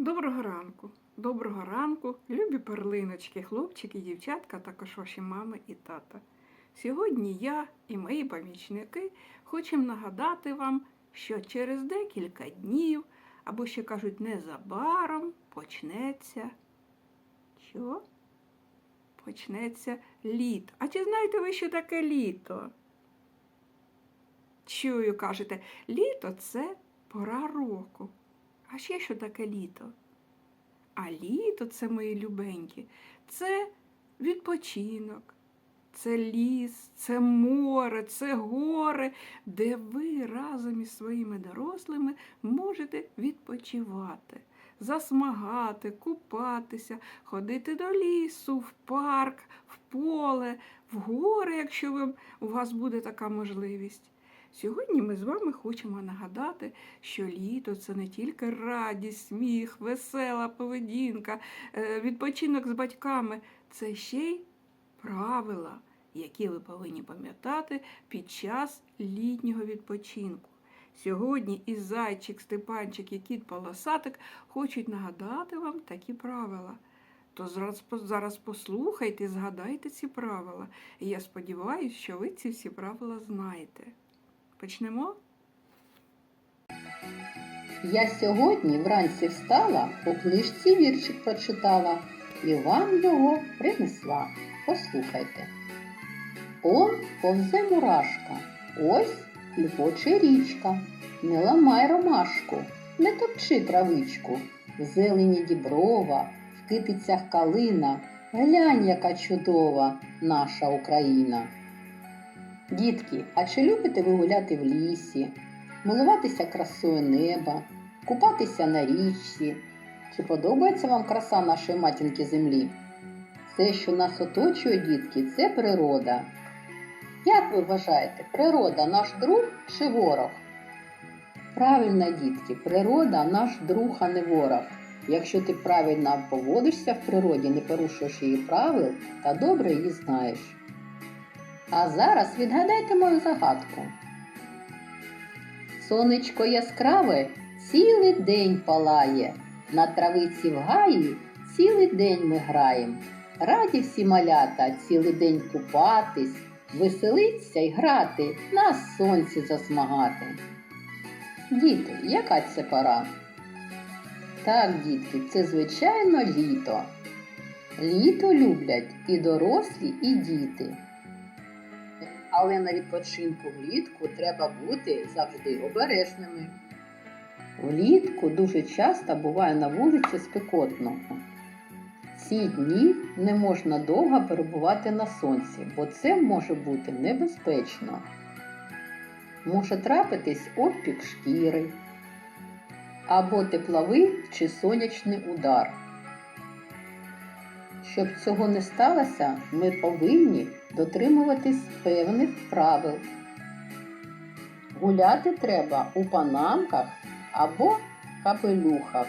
Доброго ранку, доброго ранку, любі перлиночки, хлопчики, дівчатка, також ваші мами і тата. Сьогодні я і мої помічники хочемо нагадати вам, що через декілька днів, або ще кажуть, незабаром почнеться. Що? Почнеться літо. А чи знаєте ви, що таке літо? Чую, кажете, літо це пора року. А ще що таке літо? А літо це мої любенькі, це відпочинок, це ліс, це море, це гори, де ви разом із своїми дорослими можете відпочивати, засмагати, купатися, ходити до лісу, в парк, в поле, в гори, якщо ви, у вас буде така можливість. Сьогодні ми з вами хочемо нагадати, що літо це не тільки радість, сміх, весела поведінка, е, відпочинок з батьками, це ще й правила, які ви повинні пам'ятати під час літнього відпочинку. Сьогодні і зайчик, Степанчик, і кіт Полосатик хочуть нагадати вам такі правила. То зараз, зараз послухайте згадайте ці правила. І я сподіваюся, що ви ці всі правила знаєте. Почнемо? Я сьогодні вранці встала, у книжці віршик прочитала і вам його принесла. Послухайте. Он повзе мурашка, ось клюпоче річка. Не ламай ромашку, не топчи травичку. В зелені діброва, в китицях калина. Глянь, яка чудова наша Україна. Дітки, а чи любите ви гуляти в лісі, милуватися красою неба, купатися на річці? Чи подобається вам краса нашої матінки землі? Все, що нас оточує, дітки, це природа. Як ви вважаєте, природа наш друг чи ворог? Правильно, дітки, природа наш друг, а не ворог. Якщо ти правильно поводишся в природі, не порушуєш її правил та добре її знаєш. А зараз відгадайте мою загадку. Сонечко яскраве цілий день палає, на травиці в гаї цілий день ми граєм. Раді всі малята цілий день купатись, веселиться й грати, на сонці засмагати. Діти, яка це пора? Так, дітки, це звичайно літо. Літо люблять і дорослі, і діти. Але на відпочинку влітку треба бути завжди обережними. Влітку дуже часто буває на вулиці спекотно. Ці дні не можна довго перебувати на сонці, бо це може бути небезпечно. Може трапитись опік шкіри або тепловий чи сонячний удар. Щоб цього не сталося, ми повинні дотримуватись певних правил. Гуляти треба у панамках або капелюхах.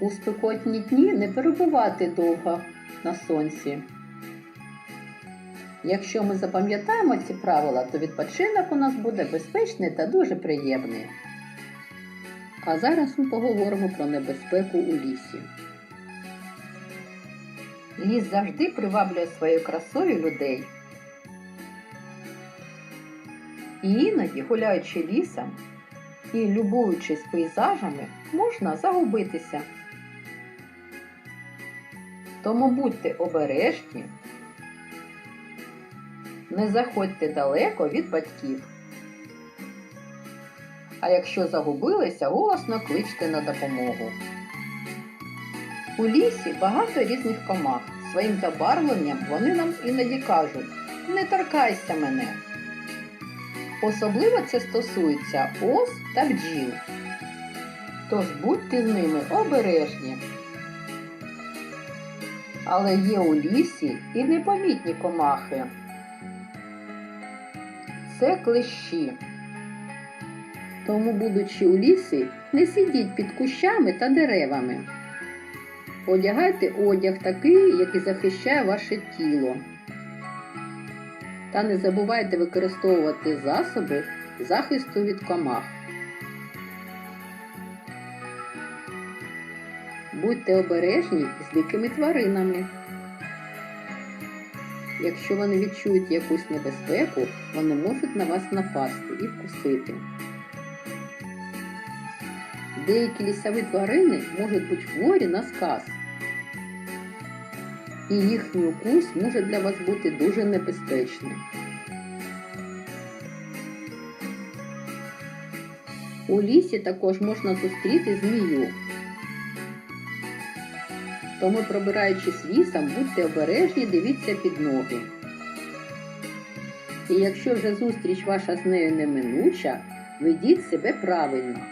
У спекотні дні не перебувати довго на сонці. Якщо ми запам'ятаємо ці правила, то відпочинок у нас буде безпечний та дуже приємний. А зараз ми поговоримо про небезпеку у лісі. Ліс завжди приваблює своєю красою людей. І іноді, гуляючи лісом і любуючись пейзажами, можна загубитися. Тому будьте обережні, не заходьте далеко від батьків. А якщо загубилися, голосно кличте на допомогу. У лісі багато різних комах. Своїм забарвленням вони нам іноді кажуть не торкайся мене. Особливо це стосується ос та бджіл. Тож будьте з ними обережні. Але є у лісі і непомітні комахи. Це клещі. Тому, будучи у лісі, не сидіть під кущами та деревами. Одягайте одяг такий, який захищає ваше тіло. Та не забувайте використовувати засоби захисту від комах. Будьте обережні з дикими тваринами. Якщо вони відчують якусь небезпеку, вони можуть на вас напасти і вкусити. Деякі лісові тварини можуть бути хворі на сказ. І їхній укус може для вас бути дуже небезпечним. У лісі також можна зустріти змію. Тому, пробираючись лісом, будьте обережні, дивіться під ноги. І якщо вже зустріч ваша з нею неминуча, ведіть себе правильно.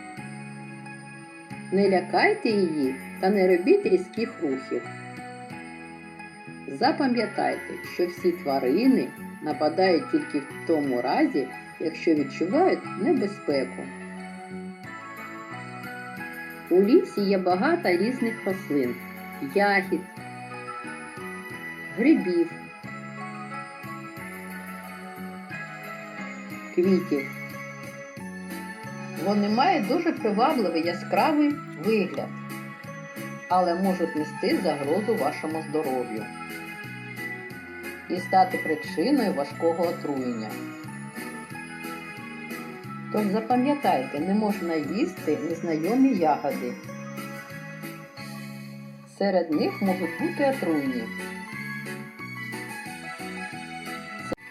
Не лякайте її та не робіть різких рухів. Запам'ятайте, що всі тварини нападають тільки в тому разі, якщо відчувають небезпеку. У лісі є багато різних рослин, ягід, грибів, квітів. Вони мають дуже привабливий яскравий вигляд, але можуть нести загрозу вашому здоров'ю і стати причиною важкого отруєння. Тож запам'ятайте, не можна їсти незнайомі ягоди. Серед них можуть бути отруйні.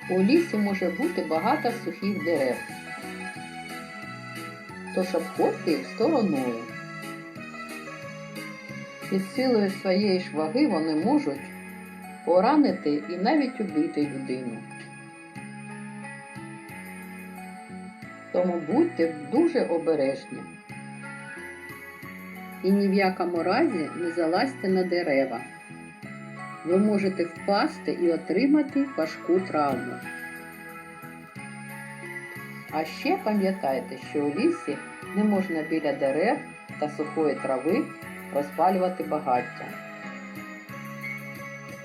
У лісі може бути багато сухих дерев. Тож обходьте їх стороною. Під силою своєї ж ваги вони можуть поранити і навіть убити людину. Тому будьте дуже обережні. І ні в якому разі не залазьте на дерева. Ви можете впасти і отримати важку травму. А ще пам'ятайте, що у лісі не можна біля дерев та сухої трави розпалювати багаття.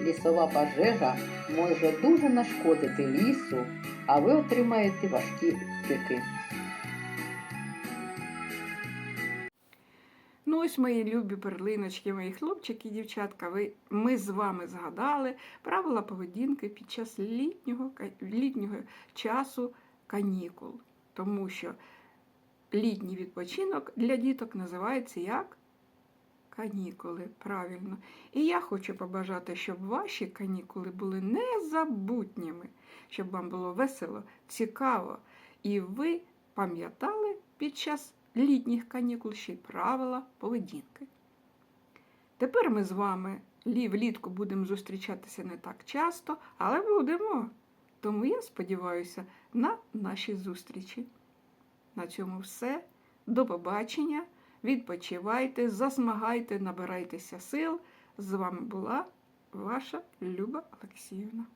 Лісова пожежа може дуже нашкодити лісу, а ви отримаєте важкі пики. Ну, ось мої любі перлиночки, мої хлопчики і дівчатка. Ви, ми з вами згадали правила поведінки під час літнього, літнього часу канікул. Тому що літній відпочинок для діток називається як канікули. Правильно. І я хочу побажати, щоб ваші канікули були незабутніми, щоб вам було весело, цікаво, і ви пам'ятали під час літніх канікул ще й правила поведінки. Tепер ми з вами лі- влітку будемо зустрічатися не так часто, але будемо. Тому я сподіваюся на наші зустрічі. На цьому все. До побачення. Відпочивайте, засмагайте, набирайтеся сил. З вами була ваша Люба Олексіївна.